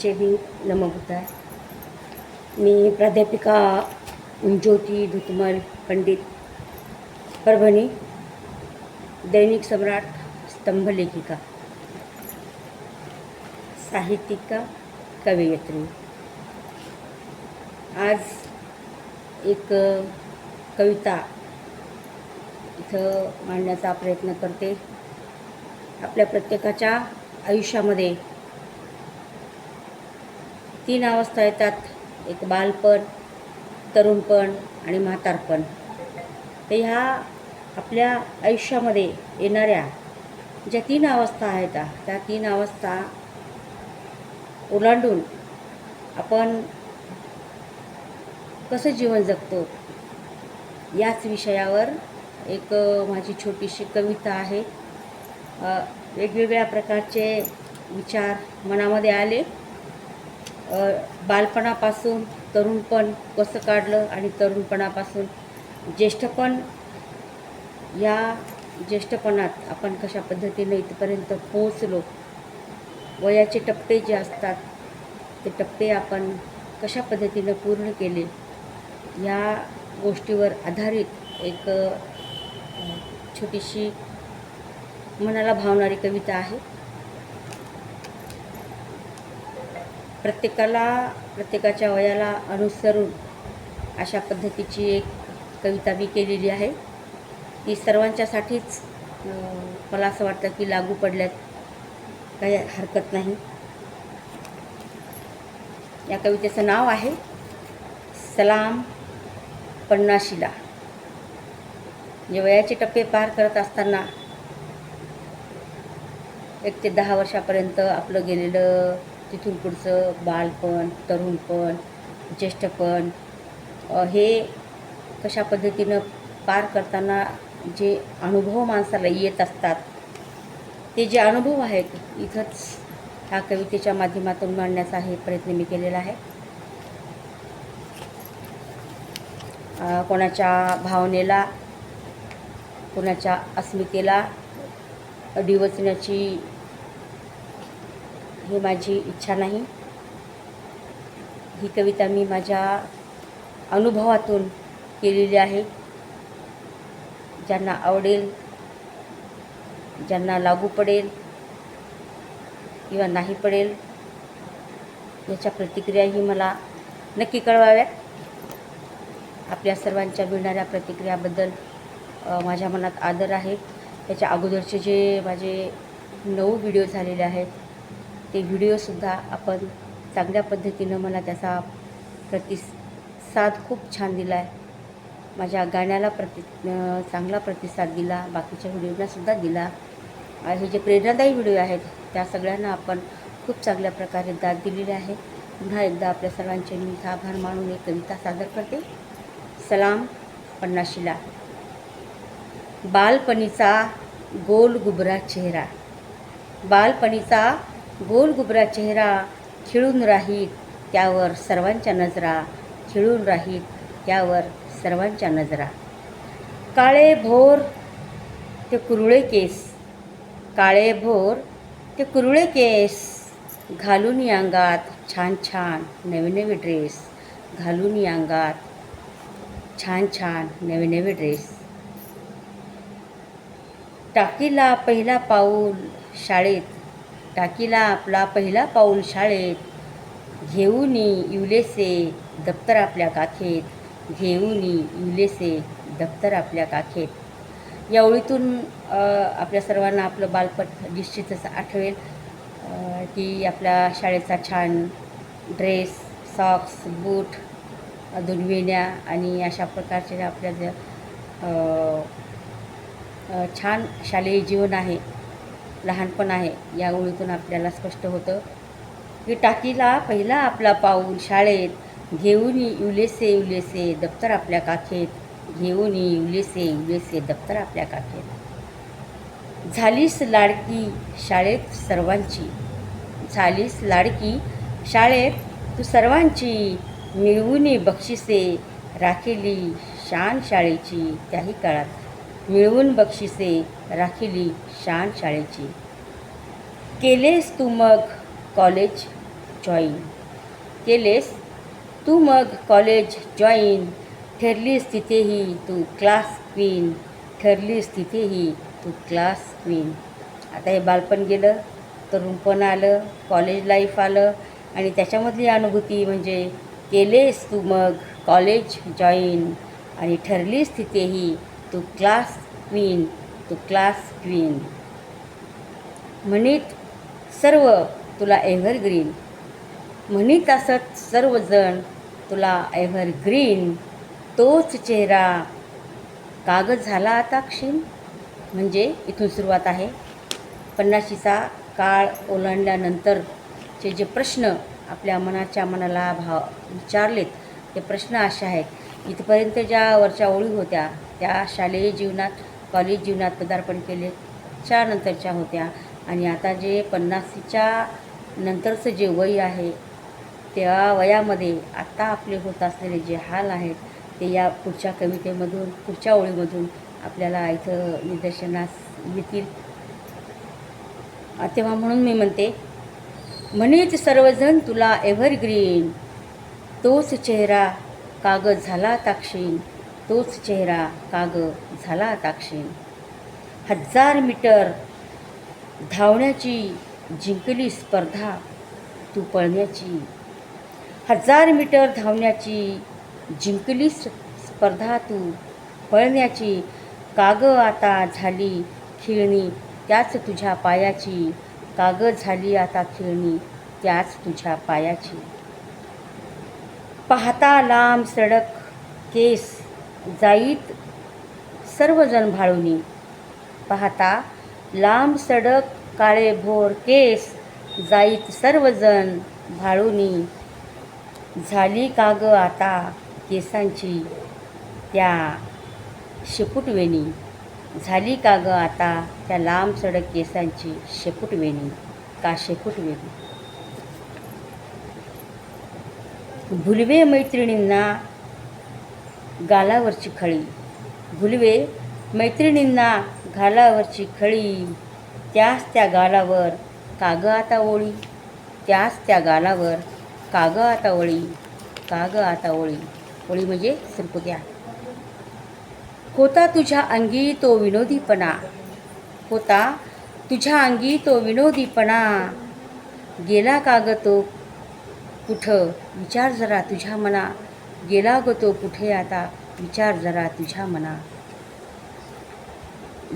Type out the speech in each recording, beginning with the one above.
जय नमक होता मी प्राध्यापिका ज्योती धुतमल पंडित परभणी दैनिक सम्राट स्तंभलेखिका साहित्यिका कवयित्री. आज एक कविता इथं मांडण्याचा प्रयत्न करते. आपल्या प्रत्येकाच्या आयुष्यामध्ये तीन अवस्था येतात. एक बालपण तरुणपण आणि म्हातारपण तर ह्या आपल्या आयुष्यामध्ये येणाऱ्या ज्या तीन अवस्था आहेत त्या तीन अवस्था ओलांडून आपण कसं जीवन जगतो? याच विषयावर एक माझी छोटीशी कविता आहे. वेगवेगळ्या प्रकारचे विचार मनामध्ये आले. बालपणापासून तरुणपण कसं काढलं आणि तरुणपणापासून ज्येष्ठपण या ज्येष्ठपणात आपण कशा पद्धतीने इथपर्यंत पोहोचलो वयाचे टप्पे जे असतात ते टप्पे आपण कशा पद्धतीनं पूर्ण केले या गोष्टीवर आधारित एक छोटीशी मनाला भावणारी कविता आहे. प्रत्येकाला प्रत्येकाच्या वयाला अनुसरून अशा पद्धतीची एक कविता मी केलेली आहे. ती सर्वांच्यासाठीच मला असं वाटतं की लागू पडल्यात काही हरकत नाही. या कवितेचं नाव आहे सलाम पन्नाशीला. जे वयाचे टप्पे पार करत असताना एक ते दहा वर्षापर्यंत आपलं गेलेलं तिथून पुढचं बालपण तरुणपण ज्येष्ठपण हे कशा पद्धतीनं पार करताना जे अनुभव माणसाला येत असतात ते जे अनुभव आहेत इथंच ह्या कवितेच्या माध्यमातून मांडण्याचा हे प्रयत्न मी केलेला आहे. कोणाच्या भावनेला कोणाच्या अस्मितेला डिवचण्याची ही माझी इच्छा नाही. ही कविता मी माझ्या अनुभवातून केलेली आहे. ज्यांना आवडेल ज्यांना लागू पडेल किंवा नाही पडेल याच्या प्रतिक्रियाही मला नक्की कळवाव्यात. आपल्या सर्वांच्या मिळणाऱ्या प्रतिक्रियाबद्दल माझ्या मनात आदर आहे. त्याच्या अगोदरचे जे माझे नऊ व्हिडिओ झालेले आहेत ते व्हिडिओसुद्धा आपण चांगल्या पद्धतीनं मला त्याचा प्रतिसाद खूप छान दिला आहे माझ्या गाण्याला प्रति चांगला प्रतिसाद दिला बाकीच्या व्हिडिओनासुद्धा दिला. हे जे प्रेरणादायी व्हिडिओ आहेत त्या सगळ्यांना आपण खूप चांगल्या प्रकारे दाद दिलेली आहे. पुन्हा एकदा आपल्या सर्वांचे मी आभार मानून एक कविता सादर करते. सलाम पन्नाशीला. बालपणीचा गोल गुबरा चेहरा. बालपणीचा गोलगुबरा चेहरा खिळून राहीत त्यावर सर्वांच्या नजरा खिळून राहीत त्यावर सर्वांच्या नजरा. काळे भोर ते कुरुळे केस. काळे भोर ते कुरुळे केस. घालून अंगात छान छान नवे नवे ड्रेस. घालून अंगात छान छान नवे नवे ड्रेस. टाकीला पहिला पाऊल शाळेत. टाकीला आपला पहिला पाऊल शाळेत. घेऊनी युलेसे दप्तर आपल्या काखेत. घेऊनी युलेसे दप्तर आपल्या काखेत. या ओळीतून आपल्या सर्वांना आपलं बालपण निश्चितच आठवेल. की आपल्या शाळेचा छान ड्रेस सॉक्स बूट दुनविण्या आणि अशा प्रकारचे आपल्या ज्या छान शालेय जीवन आहे. लहानपण आहे या ओळीतून आपल्याला स्पष्ट होतं की टाकीला पहिला आपला पाऊल शाळेत घेऊन युलेसे युलेसे दप्तर आपल्या काखेत घेऊन युलेसे युलेसे दप्तर आपल्या काखेत. झालीस लाडकी शाळेत सर्वांची झालीस लाडकी शाळेत तू सर्वांची मिळवून बक्षिसे राखेली शान शाळेची त्याही काळात. मिळवून बक्षिसे राखिली शान शाळेची. केलेस तू मग कॉलेज जॉईन. केलेस तू मग कॉलेज जॉईन. ठरलीस तिथेही तू क्लास क्वीन. ठरलीस तिथेही तू क्लास क्वीन. आता हे बालपण गेलं तरुणपण आलं कॉलेज लाईफ आलं आणि त्याच्यामधली अनुभूती म्हणजे केलेस तू मग कॉलेज जॉईन आणि ठरलीस तिथेही तू क्लास क्वीन तू क्लास क्वीन. म्हणीत सर्व तुला एव्हरग्रीन म्हणीत असत सर्वजण तुला एव्हरग्रीन तोच चेहरा कागद झाला आता क्षीण? म्हणजे इथून सुरुवात आहे. पन्नाशीचा काळ ओलांडल्यानंतरचे जे प्रश्न आपल्या मनाच्या मनाला भाव विचारलेत ते प्रश्न असे आहेत. इथपर्यंत ज्या वरच्या ओळी होत्या त्या शालेय जीवनात कॉलेज जीवनात पदार्पण केले. च्या नंतरच्या होत्या. आणि आता जे पन्नासीच्या नंतरचं जे वय आहे त्या वयामध्ये आत्ता आपले होत असलेले जे हाल आहेत ते या पुढच्या कवितेमधून पुढच्या ओळीमधून आपल्याला इथं निदर्शनास येतील. तेव्हा म्हणून मी म्हणते म्हणेच सर्वजण तुला एव्हरग्रीन तोच चेहरा काग झाला ताक्षीण तोच चेहरा काग झाला ताक्षीण. हजार मीटर धावण्याची जिंकली स्पर्धा तू पळण्याची. हजार मीटर धावण्याची जिंकली स्पर्धा तू पळण्याची. काग आता झाली खिळणी त्याच तुझ्या पायाची. काग झाली आता खिळणी त्याच तुझ्या पायाची. पाहता लांब सडक केस जाईत सर्वजण भाळुनी. पाहता लांब सडक काळे भोर केस जाईत सर्वजण भाळुनी. झाली काग आता केसांची त्या शेपुटवेणी. झाली काग आता त्या लांब सडक केसांची शेपुटवेणी का शेपुटवेणी? भुलवे मैत्रिणींना गालावरची खळी. भुलवे मैत्रिणींना घालावरची खळी. त्याच त्या गालावर काग आता ओळी. त्याच त्या गालावर काग आता ओळी. काग आता ओळी. ओळी म्हणजे सरपुत्या होता तुझ्या अंगी तो विनोदीपणा. होता तुझ्या अंगी तो विनोदीपणा. गेला का तो कुठं? विचार जरा तुझ्या मना. गेला ग तो कुठे? आता विचार जरा तुझ्या मना.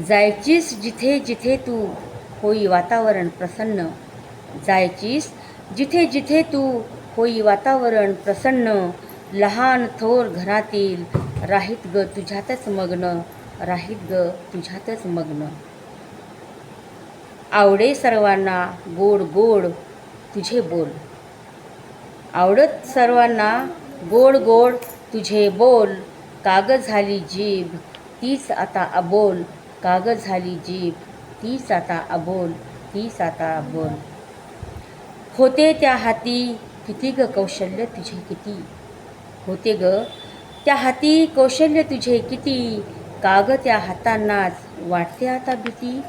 जायचीस जिथे जिथे तू होई वातावरण प्रसन्न. जायचीस जिथे जिथे तू होई वातावरण प्रसन्न. लहान थोर घरातील राहीत ग तुझ्यातच मग्न. राहीत ग तुझ्यातच मग्न. आवडे सर्वांना गोड गोड तुझे बोल. आवडत सर्वांना. गोड गोड तुझे बोल. काग झाली जीभ तीच आता अबोल. काग झाली जीभ तीच आता अबोल तीच आता अबोल. होते त्या हाती किती ग कौशल्य तुझे किती? होते ग त्या हाती कौशल्य तुझे किती? काग त्या हातांनाच वाटते आता भीती?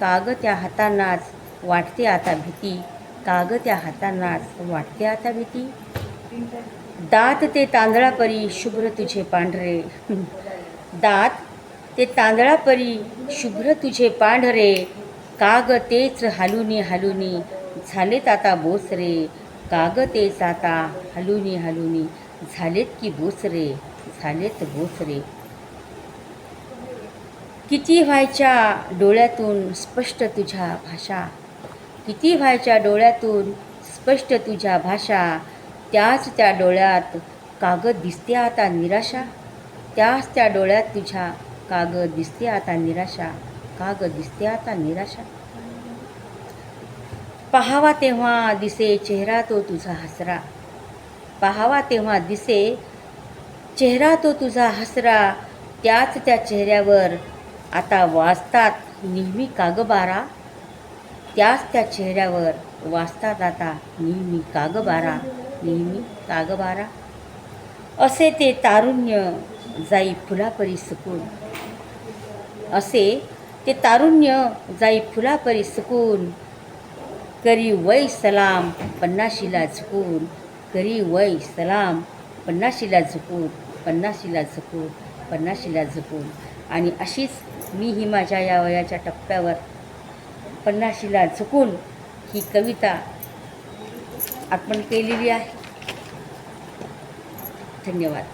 काग त्या हातांनाच वाटते आता भीती? काग त्या हातांनाच वाटते आता भीती? दात ते तांदळापरी शुभ्र तुझे पांढरे. दात ते तांदळापरी शुभ्र तुझे पांढरे. काग तेच हालुनी हालुनी झालेत आता बोसरे. काग तेच आता हालुनी हालुनी झालेत की बोसरे? झालेत बोसरे. किती व्हायच्या डोळ्यातून स्पष्ट तुझ्या भाषा? किती व्हायच्या डोळ्यातून स्पष्ट तुझ्या भाषा त्याच त्या डोळ्यात कागद दिसते आता निराशा. त्याच त्या डोळ्यात तुझ्या कागद दिसते आता निराशा कागद दिसते आता निराशा. पहावा तेव्हा दिसे चेहरा तो तुझा हसरा. पहावा तेव्हा दिसे चेहरा तो तुझा हसरा. त्याच त्या चेहऱ्यावर आता वाचतात नेहमी कागबारा. त्याच त्या चेहऱ्यावर वाचतात आता नेहमी कागबारा नेहमी कागबारा. असे ते तारुण्य जाई फुलापरी सुकून असे ते तारुण्य जाई फुलापरी सुकून करी वै सलाम पन्नाशीला झुकून करी वै सलाम पन्नाशीला झुकून पन्नाशीला झुकून पन्नाशीला झुकून. आणि अशीच मी ही माझ्या या वयाच्या टप्प्यावर पन्नाशीला झुकून ही कविता आपण केलेली आहे. धन्यवाद.